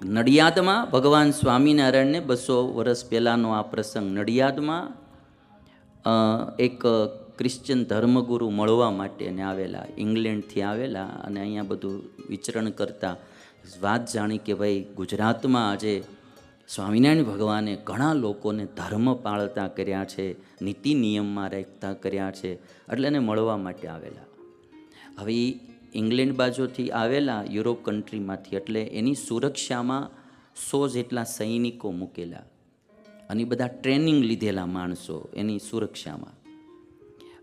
નડિયાદમાં ભગવાન સ્વામિનારાયણને બસો વર્ષ પહેલાંનો આ પ્રસંગ નડિયાદમાં એક ક્રિશ્ચન ધર્મગુરુ મળવા માટે ને આવેલા, ઇંગ્લેન્ડથી આવેલા અને અહીંયા બધું વિચરણ કરતા. વાત જાણી કે ભાઈ, ગુજરાતમાં આજે સ્વામિનારાયણ ભગવાને ઘણા લોકોને ધર્મ પાળતા કર્યા છે, નીતિ નિયમમાં રાખતા કર્યા છે, એટલે એને મળવા માટે આવેલા. હવે ઇંગ્લેન્ડ બાજુથી આવેલા યુરોપ કન્ટ્રીમાંથી, એટલે એની સુરક્ષામાં સો જેટલા સૈનિકો મૂકેલા અને બધા ટ્રેનિંગ લીધેલા માણસો એની સુરક્ષામાં.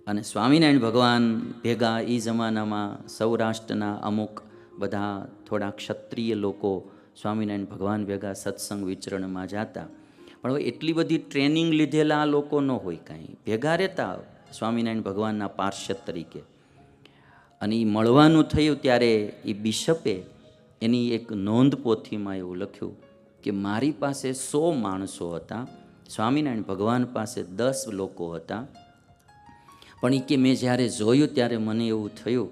અને સ્વામિનારાયણ ભગવાન ભેગા એ જમાનામાં સૌરાષ્ટ્રના અમુક બધા થોડા ક્ષત્રિય લોકો સ્વામિનારાયણ ભગવાન ભેગા સત્સંગ વિચરણમાં જતા. પણ હવે એટલી બધી ટ્રેનિંગ લીધેલા લોકો ન હોય કાંઈ. ભેગા રહેતા સ્વામિનારાયણ ભગવાનના પાર્ષદ તરીકે. અને એ મળવાનું થયું ત્યારે એ બિશપે એની એક નોંધ પોથીમાં એવું લખ્યું કે મારી પાસે સો માણસો હતા, સ્વામિનારાયણ ભગવાન પાસે દસ લોકો હતા. પણ એ કે મેં જ્યારે જોયું ત્યારે મને એવું થયું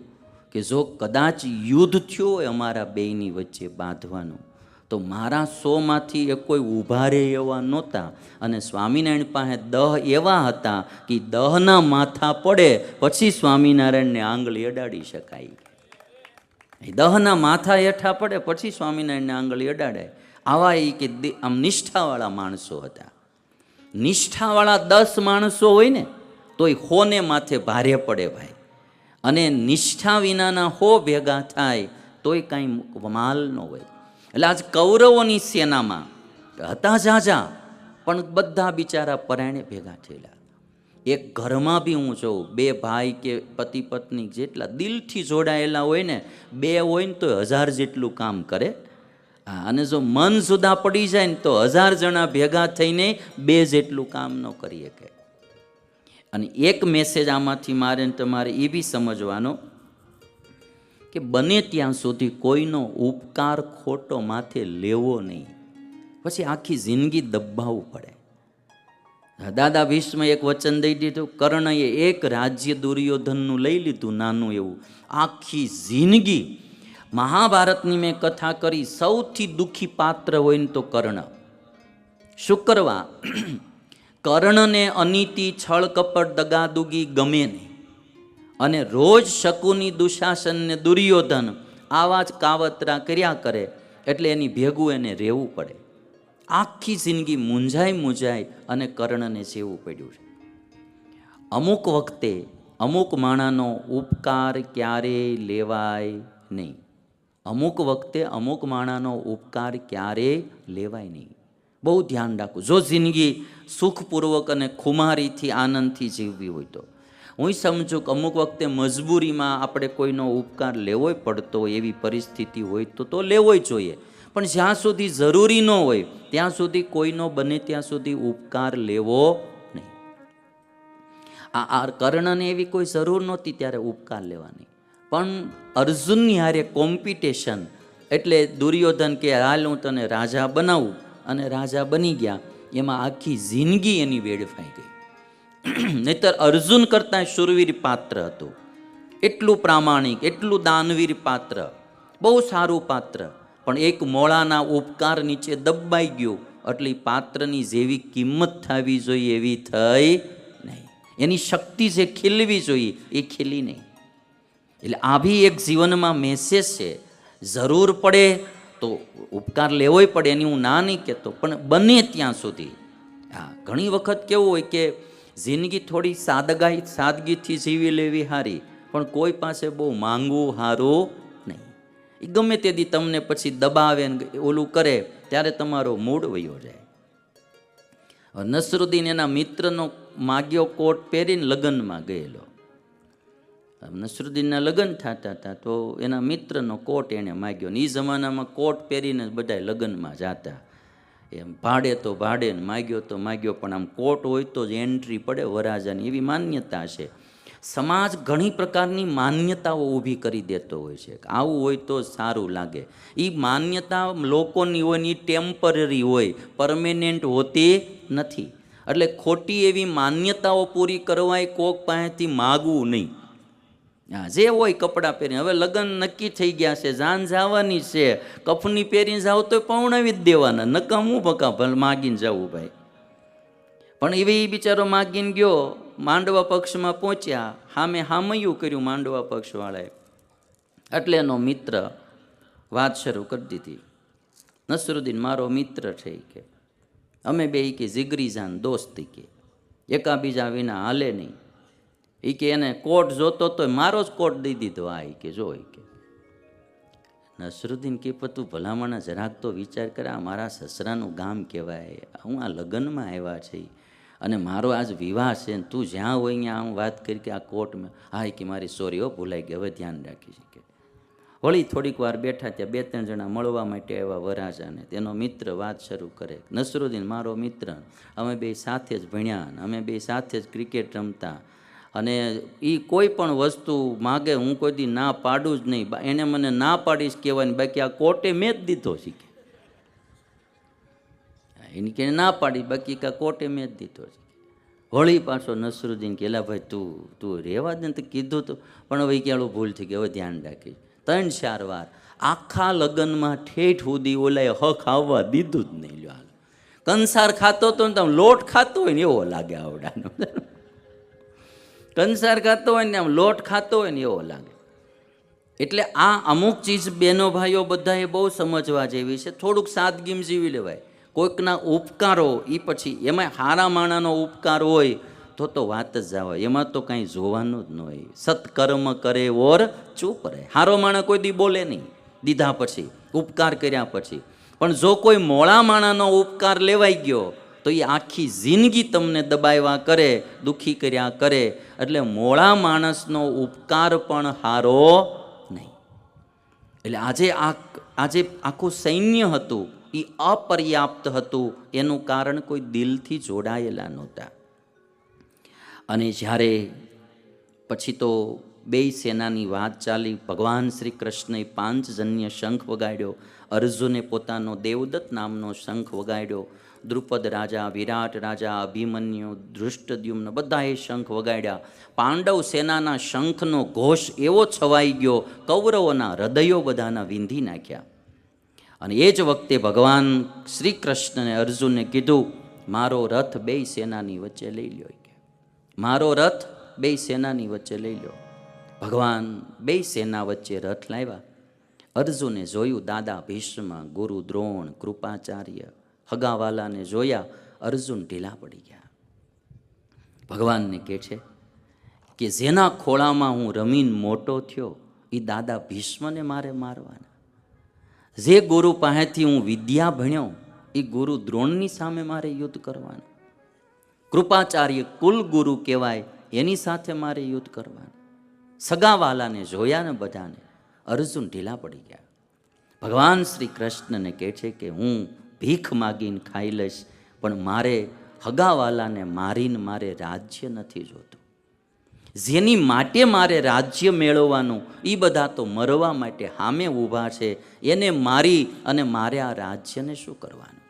કે જો કદાચ યુદ્ધ થયું હોય અમારા બેયની વચ્ચે બાંધવાનું તો મારા સોમાંથી એ કોઈ ઊભા રહે એવા નહોતા. અને સ્વામિનારાયણ પાસે દહ એવા હતા કે દહના માથા પડે પછી સ્વામિનારાયણને આંગળી અડાડી શકાય. દહના માથા હેઠા પડે પછી સ્વામિનારાયણને આંગળી અડાડે આવા એ કે આમ નિષ્ઠાવાળા માણસો હતા. નિષ્ઠાવાળા દસ માણસો હોય ને, તોય હોને માથે ભારે પડે ભાઈ. અને નિષ્ઠા વિનાના હો ભેગા થાય, તોય કાંઈ માલ ન હોય. એટલે આજ કૌરવોની સેનામાં હતા જાજા પણ બધા બિચારા પરાયણે ભેગા થયેલા. એક ઘરમાં બી હું જોઉં, બે ભાઈ કે પતિ પત્ની જેટલા દિલથી જોડાયેલા હોય ને, બે હોય ને તો હજાર જેટલું કામ કરે. અને જો મન જુદા પડી જાય ને તો હજાર જણા ભેગા થઈને બે જેટલું કામ ન કરી શકે. અને એક મેસેજ આમાંથી મારે તમારે એ બી સમજવાનો કે બને ત્યાં સુધી કોઈનો ઉપકાર ખોટો માથે લેવો નહીં. પછી આખી જિંદગી દબાવવું પડે. દાદા ભીષ્મ એક વચન દઈ દીધું, કર્ણએ એક રાજ્ય દુર્યોધનનું લઈ લીધું નાનું એવું. આખી જિંદગી મહાભારતની મેં કથા કરી, સૌથી દુઃખી પાત્ર હોય ને તો કર્ણ. શું કરવા કર્ણને અનીતિ, છળ, કપટ દગાદુગી ગમે નહીં. અને રોજ શકુની દુશાસનને દુર્યોધન આવા જ કાવતરા કર્યા કરે એટલે એની ભેગું એને રહેવું પડે. આખી જિંદગી મૂંઝાઈ મૂંઝાઈ અને કર્ણને જેવું પડ્યું છે. અમુક વખતે અમુક માણાનો ઉપકાર ક્યારેય લેવાય નહીં. અમુક વખતે અમુક માણાનો ઉપકાર ક્યારેય લેવાય નહીં. બહુ ધ્યાન રાખવું જો જિંદગી સુખપૂર્વક અને ખુમારીથી, આનંદથી જીવવી હોય તો. હું સમજુ કે અમુક વખતે મજબૂરીમાં આપણે કોઈનો ઉપકાર લેવોય પડતો હોય, એવી પરિસ્થિતિ હોય તો તો લેવોય જોઈએ. પણ જ્યાં સુધી જરૂરી ન હોય, ત્યાં સુધી કોઈનો બને ત્યાં સુધી ઉપકાર લેવો નહીં. આ આ કર્ણને એવી કોઈ જરૂર નહોતી ત્યારે ઉપકાર લેવાની. પણ અર્જુનની હારે કોમ્પિટિશન એટલે દુર્યોધન કે હાલ હું તને રાજા બનાવું, અને રાજા બની ગયા, એમાં આખી જિંદગી એની વેડફાઈ ગઈ. નહીતર અર્જુન કરતાં શુરવીર પાત્ર હતું. એટલું પ્રામાણિક, એટલું દાનવીર પાત્ર, બહુ સારું પાત્ર, પણ એક મોળાના ઉપકાર નીચે દબાઈ ગયું એટલે પાત્રની જેવી કિંમત થવી જોઈએ એવી થઈ નહીં. એની શક્તિ જે ખીલવી જોઈએ એ ખીલી નહીં. એટલે આ એક જીવનમાં મેસેજ છે, જરૂર પડે તો ઉપકાર લેવોય પડે એની હું ના નહીં કહેતો, પણ બને ત્યાં સુધી. હા, ઘણી વખત કેવું હોય કે જિંદગી થોડી સાદગાઈ સાદગીથી જીવી લેવી સારી પણ કોઈ પાસે બહુ માંગવું સારું નહીં. એ ગમે તેથી તમને પછી દબાવે ને ઓલું કરે, ત્યારે તમારો મૂડ વયો જાય. નસરુદ્દીન એના મિત્રનો માગ્યો કોટ પહેરીને લગ્નમાં ગયેલો. નસરુદ્દીનના લગ્ન થતા હતા, તો એના મિત્રનો કોટ એણે માગ્યો ને એ જમાનામાં કોટ પહેરીને બધા લગ્નમાં જાતા. એમ ભાડે તો ભાડે ને માગ્યો તો માગ્યો, પણ આમ કોર્ટ હોય તો જ એન્ટ્રી પડે વરાજાની. એવી માન્યતા છે. સમાજ ઘણી પ્રકારની માન્યતાઓ ઊભી કરી દેતો હોય છે. આવું હોય તો સારું લાગે. એ માન્યતા લોકોની હોય ને એ ટેમ્પરરી હોય પરમેનન્ટ હોતી નથી. એટલે ખોટી એવી માન્યતાઓ પૂરી કરવાય કોક પાસેથી માગવું નહીં. હા જે હોય કપડાં પહેરી હવે લગ્ન નક્કી થઈ ગયા છે, જાન જવાની છે. કફની પહેરીને જાવ તો પૌણાવી જ દેવાના. નકામું પકા ભલ માગીને જવું ભાઈ. પણ એવી બિચારો માગીને ગયો, માંડવા પક્ષમાં પહોંચ્યા. હામે હામયું કર્યું માંડવા પક્ષવાળાએ. એટલે એનો મિત્ર વાત શરૂ કરી દીધી. નસરુદ્દીન, મારો મિત્ર છે કે. અમે બે કે જીગરી જાન દોસ્તી કે. એકાબીજા વિના હાલે નહીં. એ કે એને કોટ જોતો તો મારો જ કોટ દઈ દીધો. આ કે જો કે. નસરુદ્દીન કે તું ભલામણ જરાક તો વિચાર કરે, આ મારા સસરાનું ગામ કહેવાય. હું આ લગ્નમાં આવ્યા છે અને મારો આજ વિવાહ છે ને તું જ્યાં હોય ત્યાં હું વાત કરી કે આ કોટ મેં હા કે મારી સોરી હો, ભૂલાઈ ગઈ. હવે ધ્યાન રાખી શકે વળી થોડીક વાર બેઠા ત્યાં બે ત્રણ જણા મળવા માટે આવ્યા વરાજાને. તેનો મિત્ર વાત શરૂ કરે. નસરુદ્દીન, મારો મિત્ર. અમે બે સાથે જ ભણ્યા અમે બે સાથે જ ક્રિકેટ રમતા. અને એ કોઈ પણ વસ્તુ માગે, હું કોઈ દી ના પાડું જ નહીં. એને મને ના પાડીશ કહેવાની બાકી આ કોર્ટે મેં જ દીધો શીખે એને કે ના પાડી બાકી કા કોર્ટે મેં જ દીધો છે વળી પાછો નસરુદ્દીન કે ભાઈ, તું તું રહેવા દે ને તો કીધું તો. પણ હવે ક્યાંડું ભૂલ થઈ ગઈ, હવે ધ્યાન રાખીશ. ત્રણ ચાર વાર આખા લગ્નમાં ઠેઠ સુધી ઓલાએ હક આવવા દીધું જ નહીં લ્યો હાલ. કંસાર ખાતો તો ને તમે લોટ ખાતો હોય ને એવો લાગે આવડાનો. કંસાર ખાતો હોય ને આમ લોટ ખાતો હોય ને એવો લાગે. એટલે આ અમુક ચીજ બેનો ભાઈઓ બધાએ બહુ સમજવા જેવી છે. થોડુંક સાદગીમ જીવી લેવાય. કોઈકના ઉપકારો એ પછી એમાં હારા માણાનો ઉપકાર હોય તો તો વાત જ જાવ એમાં તો કાંઈ જોવાનું જ ન હોય. સત્કર્મ કરે ઓર ચૂપ રહે. હારો માણા કોઈ દી બોલે નહીં. દીધા પછી, ઉપકાર કર્યા પછી. પણ જો કોઈ મોળા માણાનો ઉપકાર લેવાઈ ગયો તો એ આખી જિંદગી તમને દબાવ્યા કરે, દુઃખી કર્યા કરે. એટલે મોળા માણસનો ઉપકાર પણ હારો નહીં. એટલે આજે આ આજે આખું સૈન્ય હતું એ અપર્યાપ્ત હતું, એનું કારણ કોઈ દિલથી જોડાયેલા નહોતા. અને જ્યારે પછી તો બે સેનાની વાત ચાલી. ભગવાન શ્રી કૃષ્ણએ પાંચજન્ય શંખ વગાડ્યો. અર્જુને પોતાનો દેવદત્ત નામનો શંખ વગાડ્યો. દ્રુપદ રાજા, વિરાટ રાજા, અભિમન્યુ, ધૃષ્ટદ્યુમ્ન બધાએ શંખ વગાડ્યા. પાંડવ સેનાના શંખનો ઘોષ એવો છવાઈ ગયો, કૌરવોના હૃદયો બધાના વિંધી નાખ્યા. અને એ જ વખતે ભગવાન શ્રી કૃષ્ણને અર્જુને કીધું, મારો રથ બે સેનાની વચ્ચે લઈ લ્યો. મારો રથ બે સેનાની વચ્ચે લઈ લો ભગવાન બે સેના વચ્ચે રથ લાવ્યા. અર્જુને જોયું, દાદા, ભીષ્મ, ગુરુ, દ્રોણ, કૃપાચાર્ય હગાવાલાને જોયા, અર્જુન ઢીલા પડી ગયા. ભગવાનને કહે છે કે, જેના ખોળામાં હું રમીન મોટો થયો એ દાદા ભીષ્મને મારે મારવાના. જે ગુરુ પાસેથી હું વિદ્યા ભણ્યો એ ગુરુ દ્રોણની સામે મારે યુદ્ધ કરવાનું. કૃપાચાર્ય કુલ ગુરુ કહેવાય, એની સાથે મારે યુદ્ધ કરવાનું. સગાવાલાને જોયા ને બધાને અર્જુન ઢીલા પડી ગયા. ભગવાન શ્રી કૃષ્ણને કહે છે કે હું ભીખ માગીને ખાઈ લઈશ, પણ મારે હગાવાલાને મારીને મારે રાજ્ય નથી જોતું. જેની માટે મારે રાજ્ય મેળવવાનું એ બધા તો મરવા માટે સામે ઊભા છે, એને મારી અને મારે આ રાજ્યને શું કરવાનું?